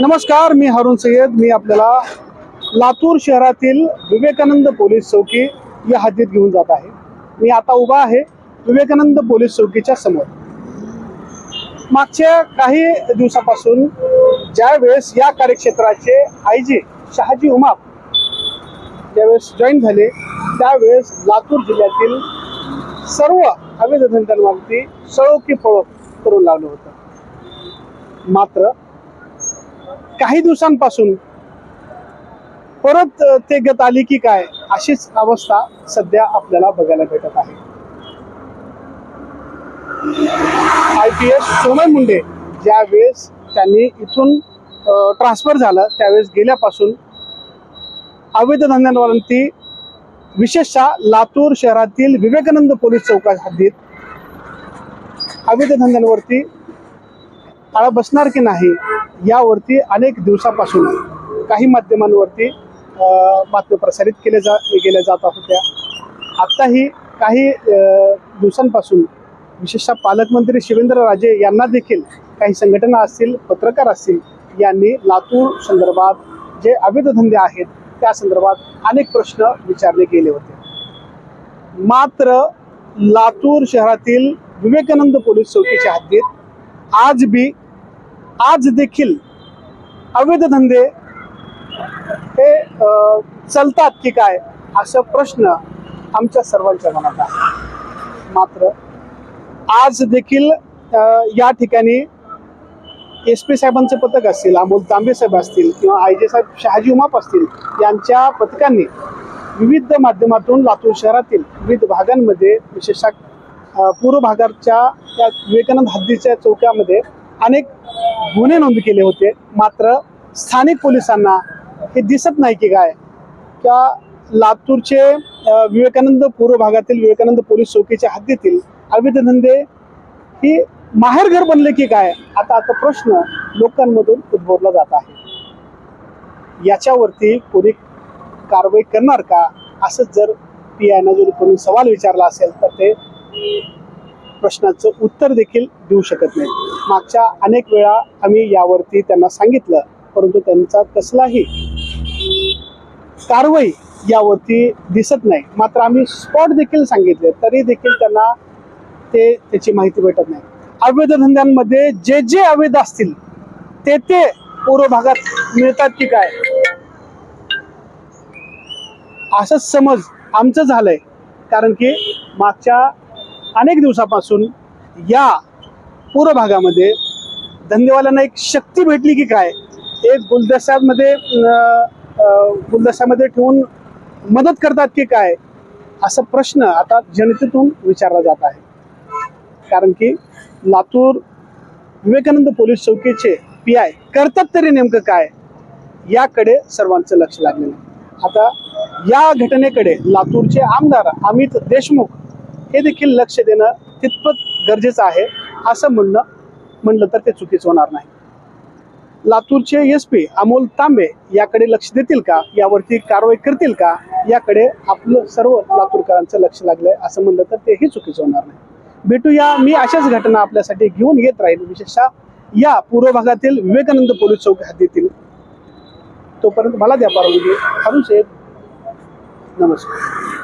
नमस्कार मी हरुण सय्यद. मी आपल्याला लातूर शहरातील विवेकानंद पोलीस चौकी या हद्दीत घेऊन जात आहे. मी आता उभा आहे विवेकानंद पोलीस चौकीच्या समोर. मागच्या काही दिवसापासून ज्यावेळेस या कार्यक्षेत्राचे आय जी शहाजी उमाप ज्यावेळेस जॉईन झाले त्यावेळेस लातूर जिल्ह्यातील सर्व अवैध धंद्यांवरती सळो की पळो करून लावलं होतं. मात्र काही दिवसांपासून परत ते गत आली की काय अशीच अवस्था सध्या आपल्याला बघायला भेटत आहे. I P S Somay Munde ज्या वेळेस त्यांनी इथून ट्रान्सफर झालं त्यावेळेस गेल्यापासून अवैध धंद्यांवरती विशेषतः लातूर शहरातील विवेकानंद पोलीस चौका हद्दीत अवैध धंद्यांवरती आळा बसणार की नाही यावरती अनेक दिवसापासून काही माध्यमांवरती बातम्या प्रसारित केल्या जा गेल्या जात होत्या. आत्ताही काही दिवसांपासून विशेषतः पालकमंत्री शिवेंद्र राजे यांना देखील काही संघटना असतील पत्रकार असतील यांनी लातूर संदर्भात जे अवैध धंदे आहेत त्या संदर्भात अनेक प्रश्न विचारले गेले होते. मात्र लातूर शहरातील विवेकानंद पोलीस चौकीच्या हद्दीत आज बी आज देखील अवैध धंदे हे चालतात की काय असा प्रश्न आमच्या सर्वांच्या मनात आहे. मात्र आज देखील या ठिकाणी एस पी साहेबांचं पथक असतील अमोल तांबे साहेब असतील किंवा आय जे साहेब शहाजी उमाप असतील यांच्या पथकांनी विविध माध्यमातून लातूर शहरातील विविध भागांमध्ये विशेषतः पूर्व भागाच्या त्या विवेकानंद हद्दीच्या चौक्यामध्ये अनेक गुन्हे नोंद केले होते. मात्र स्थानिक पोलिसांना हे दिसत नाही की काय. का लातूरचे विवेकानंद पूर्व भागातील विवेकानंद पोलीस चौकीच्या हद्दीतील अविध धंदे ही माहेरघर बनले की काय? आता आता प्रश्न लोकांमधून उद्भवला जात आहे. याच्यावरती कोणी कारवाई करणार का? असंच जर पी आयनं जर कोणी सवाल विचारला असेल तर ते प्रश्नाचं उत्तर देखील देऊ शकत नाही. मागच्या अनेक वेळा आम्ही यावरती त्यांना सांगितलं परंतु त्यांचा कसलाही कारवाई यावरती दिसत नाही. मात्र आम्ही स्पॉट देखील सांगितले तरी देखील त्यांना ते त्याची माहिती भेटत नाही. अवैध धंद्यांमध्ये जे जे अवैध असतील ते ते पूर्व भागात मिळतात की काय? असंच समज आमचं झालंय. कारण की मागच्या अनेक दिवसापासून या पूर्व भागामध्ये धंदेवाल्यांना एक शक्ती भेटली की काय? एक गुलदस्त्यामध्ये गुलदस्त्यामध्ये ठेवून मदत करतात की काय? असा प्रश्न आता जनतेतून विचारला जात आहे. कारण की लातूर विवेकानंद पोलीस चौकीचे पी आय करतात तरी नेमकं काय? याकडे सर्वांचं लक्ष लागलेलं आता या घटनेकडे लातूरचे आमदार अमित देशमुख हे देखील लक्ष देणं तितपत गरजेचं आहे असं म्हणणं म्हणलं तर ते चुकीचं होणार नाही. लातूरचे एस पी अमोल तांबे याकडे लक्ष देतील का? यावरती कारवाई करतील का? याकडे आपलं सर्व लातूरकरांचं लक्ष लागलंय असं म्हणलं तर तेही चुकीचं होणार नाही. भेटूया मी अशाच घटना आपल्यासाठी घेऊन येत राहील विशेषतः या पूर्व भागातील विवेकानंद पोलीस चौक हद्दीतील. तोपर्यंत मला द्या परवानगी अरुण साहेब. नमस्कार.